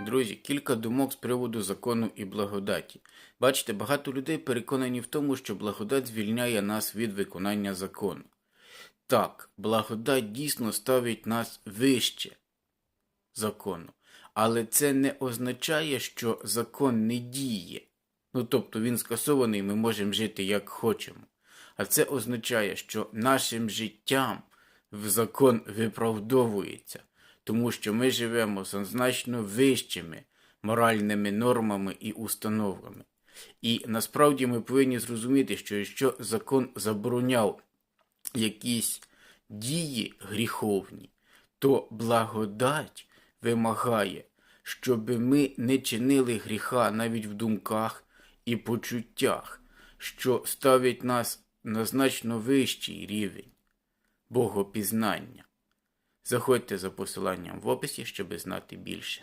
Друзі, кілька думок з приводу закону і благодаті. Бачите, багато людей переконані в тому, що благодать звільняє нас від виконання закону. Так, благодать дійсно ставить нас вище закону, але це не означає, що закон не діє. Ну тобто він скасований, ми можемо жити як хочемо. А це означає, що нашим життям в закон виправдовується, тому що ми живемо за значно вищими моральними нормами і установами. І насправді ми повинні зрозуміти, що якщо закон забороняв якісь дії гріховні, то благодать вимагає, щоб ми не чинили гріха навіть в думках і почуттях, що ставить нас на значно вищий рівень богопізнання. Заходьте за посиланням в описі, щоб знати більше.